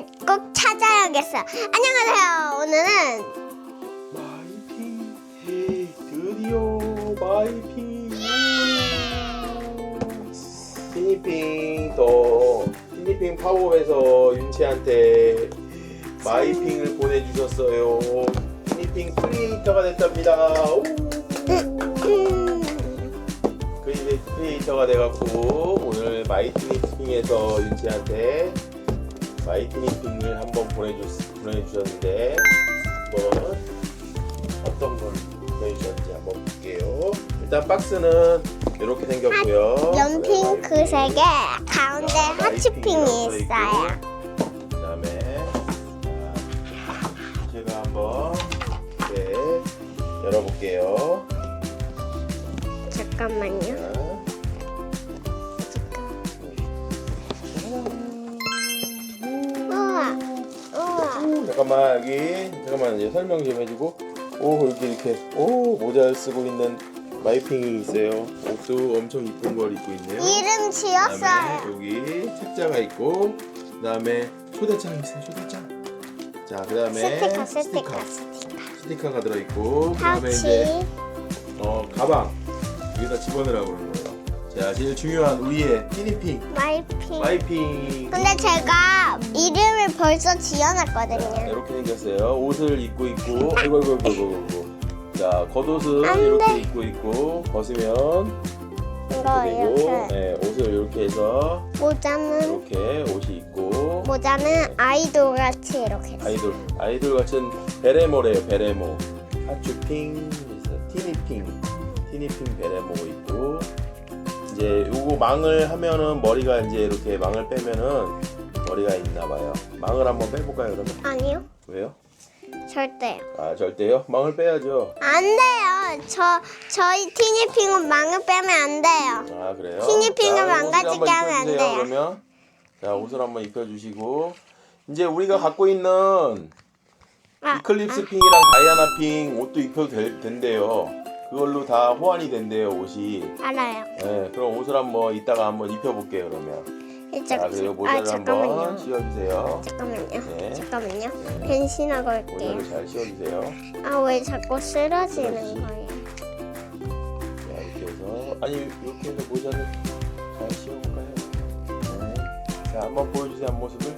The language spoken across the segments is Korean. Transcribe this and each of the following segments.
걸꼭 찾아야겠어요. 안녕하세요. 오늘은 마이핑 드디어 마이핑 티니핑 더 티니핑 파워에서 윤채한테 마이핑을 보내주셨어요 티니핑 크리에이터가 됐답니다 오. 음, 크리에- 크리에이터가 돼갖고 오늘 마이티니핑에서 윤채한테 마이티니핑을 한번 보내주, 보내주셨는데 한번 어떤 걸 보내주셨는지 한번 볼게요 일단 박스는 이렇게 생겼고요 연핑크색에 가운데 하츠핑이 있어요. 그 다음에 제가 한번 이렇게 열어볼게요 잠깐만요. 자. 잠깐만 여기. 잠깐만 이제 설명 좀 해주고. 오 이렇게 이렇게. 오 모자를 쓰고 있는 마이핑이 있어요. 옷도 엄청 이쁜 걸 입고 있네요. 이름 그다음에 지었어요. 여기 책자가 있고 그다음에 초대장 있어요 초대장. 자 그다음에 스티커, 스티커, 스티커. 스티커가 들어있고 그다음에 이제 파우치, 어 가방. 여기다 집어넣으라고 그러는 자 제일 중요한 우리의 티니핑 마이핑. 마이핑 근데 제가 이름을 벌써 자, 지어놨거든요. 이렇게 생겼어요. 옷을 입고 있고, 아이고, 아이고, 아이고, 아이고, 아이고. 자, 겉옷은 안 돼. 이렇게 입고 있고, 벗으면 이거 이렇게. 네, 옷을 이렇게 해서 모자는 이렇게 옷이 있고, 모자는 아이돌 같이 이렇게. 아이돌, 아이돌 같은 베레모래요, 베레모. 하츄핑, 티니핑, 티니핑 베레모 있고, 이제 요거 망을 하면은 머리가 이제 이렇게 망을 빼면은 머리가 있나 봐요. 망을 한번 빼볼까요, 그러면? 아니요, 왜요? 절대요. 아, 절대요? 망을 빼야죠. 안 돼요. 저 저희 티니핑은 망을 빼면 안 돼요. 아 그래요? 티니핑을 자, 망가지게 옷을 한번 하면 안 입혀주세요, 돼요. 그러면 자 옷을 한번 입혀주시고 이제 우리가 갖고 있는 아, 이클립스 핑이랑 다이아나 핑 옷도 입혀도 될, 된대요. 그걸로 다 호환이 된대요 옷이. 알아요. 네, 그럼 옷을 한번 이따가 한번 입혀볼게요 그러면. 이제 자 그리고 아 모자를 한번 잠깐만요. 씌워주세요. 잠깐만요. 네. 잠깐만요. 변신하고 올게요. 모자를 잘 씌워주세요. 아 왜 자꾸 쓰러지는 그렇지. 거예요? 자 이렇게 해서 아니 이렇게 해서 모자를 잘 씌워볼까요? 네. 자 한번 보여주세요 한 모습을.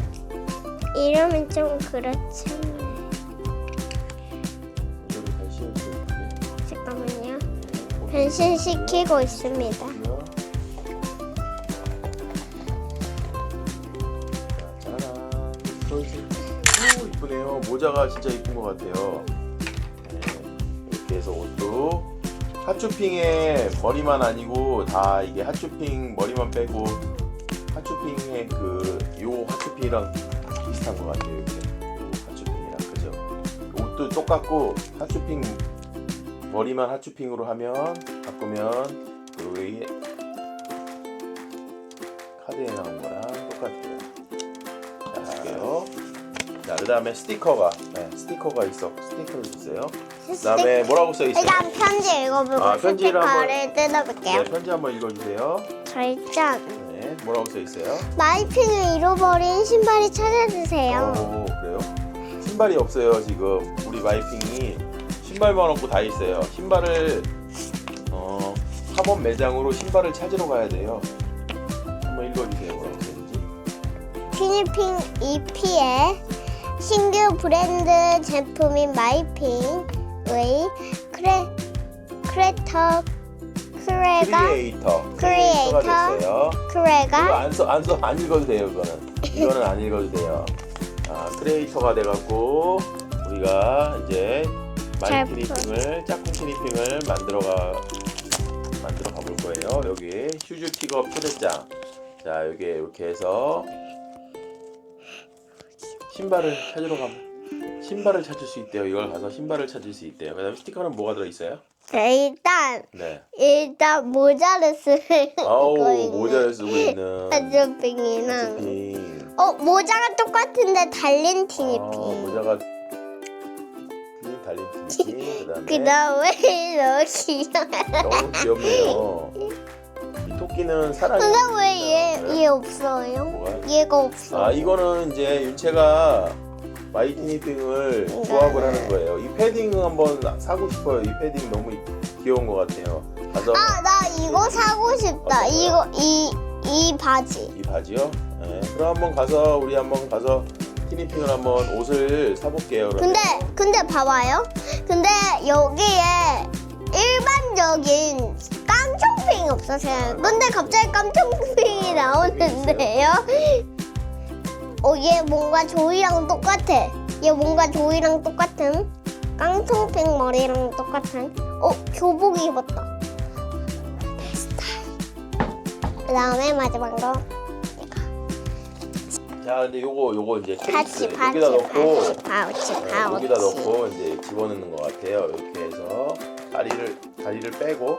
이름은 좀 그렇지. 변신시키고 있습니다. 이쁘네요. 모자가 진짜 이쁜 것 같아요. 네, 이렇게 해서 옷도 핫쇼핑의 머리만 아니고 다 이게 핫쇼핑 머리만 빼고 핫쇼핑의 그요 핫쇼핑이랑 비슷한 것 같아요. 이렇게 요 핫쇼핑이랑 그죠? 옷도 똑같고 핫쇼핑 머리만 핫쇼핑으로 하면 바꾸면 여기 카드에 나온 거랑 똑같아요. 자, 할게요. 자, 그 다음에 스티커가, 네, 스티커가 있어. 스티커를 주세요. 그 다음에 뭐라고 써 있어요? 일단 편지 읽어보고 아, 편지를 스티커를 뜯어볼게요. 네, 편지 한번 읽어주세요. 저 일단 네, 뭐라고 써 있어요? 마이핑을 잃어버린 신발이 찾아주세요. 오, 그래요? 신발이 없어요, 지금. 우리 마이핑이 신발만 없고 다 있어요. 신발을, 어, 학원 매장으로 신발을 찾으러 가야 돼요. 한번 읽어주세요, 뭐라고 써 있는지. 티니핑 EP의 신규 브랜드 제품인 마이핑의 크레 크레터 크레가 크리에이터. 크리에이터. 크리에이터가 됐어요. 이거 크레가 안 써, 안 써, 안 읽어도 돼요, 이거는. 이거는 안 읽어도 돼요. 아, 크리에이터가 돼갖고, 우리가 이제 잘 마이 티니핑을, 짝꿍 티니핑을 만들어가, 만들어 가볼 거예요. 여기 슈즈 픽업 초대장. 자, 여기 이렇게 해서, 신발을 찾으러 가면, 신발을 찾을 수 있대요. 이걸 가서 신발을 찾을 수 있대요. 그 다음에 스티커는 뭐가 들어 있어요? 네, 일단 네. 일단 모자를 쓰고 아우, 있는 모자를 쓰고 있는. 티니핑. 어 모자가 똑같은데 달린 아, 티니핑 모자가 그다음에 그 다음에 여기 너무 귀엽네요. 이 토끼 토끼는 사랑이. 근데 왜. 얘 얘 없어요? 뭐가요? 얘가 없어. 아 이거는 이제 윤채가 마이티니 핑을 네. 조합을 하는 거예요. 이 패딩 한번 사고 싶어요. 이 패딩 너무 귀여운 것 같아요. 가서 아, 나 이거 사고 싶다. 이거 이 이 바지. 이 바지요. 네. 그럼 한번 가서 우리 한번 가서 티니핑을 한번 옷을 사볼게요. 그러면. 근데 근데 봐봐요. 근데 여기에 일반적인 깡총핑이 없어서요. 근데 갑자기 깡총핑이 나오는데요. 어, 얘 뭔가 조이랑 똑같아. 얘 뭔가 조이랑 똑같은 깡총핑 머리랑 똑같은. 어, 교복 입었다. 그다음에 마지막 거 자, 근데 요거 요거 이제 파치 케이스 파치 여기다 넣고 파치 파우치 네, 파우치. 여기다 넣고 이제 집어넣는 것 같아요. 이렇게 해서 다리를 다리를 빼고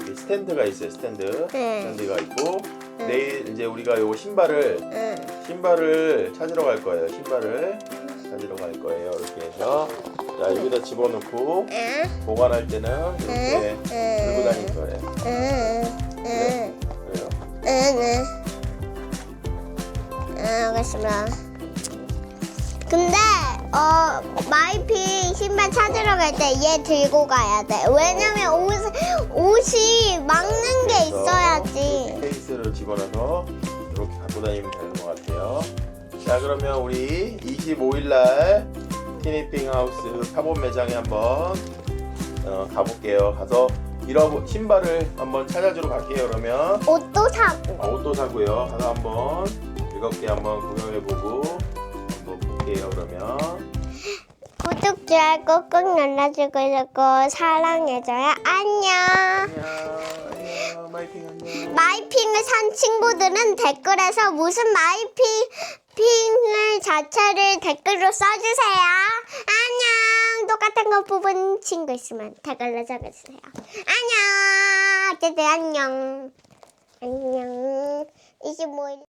여기 스탠드가 있어요. 스탠드 네. 스탠드가 있고 내일 이제 우리가 요 신발을 응. 신발을 찾으러 갈 거예요. 신발을 찾으러 갈 거예요. 이렇게 해서 자 여기다 집어넣고 응. 보관할 때는 이렇게 응. 들고 다닐 거예요. 응. 응. 그래요. 응. 알겠습니다. 근데 어 마이피 신발 찾으러 갈 때 얘 들고 가야 돼. 왜냐면 옷 옷이 막는 게 있어야지. 이렇게 케이스를 집어넣어서 이렇게 갖고 다니면 되는 것 같아요. 자 그러면 우리 25일 날 티니핑 하우스 팝업 매장에 한번 어, 가볼게요. 가서 잃어 신발을 한번 찾아주러 갈게요. 그러면 옷도 사고. 아, 옷도 사고요. 가서 한번 즐겁게 한번 구경해보고 한번 볼게요. 그러면 구독 좋아요 꾹꾹 눌러주고 있고 사랑해줘요. 안녕. 안녕. 안녕. 마이핑 안녕. 마이핑을 산 친구들은 댓글에서 무슨 마이핑을 자체를 댓글로 써주세요. 안녕. 똑같은 거 뽑은 친구 있으면 댓글로 적어주세요. 안녕. 어쨌든 안녕. 안녕. 25일.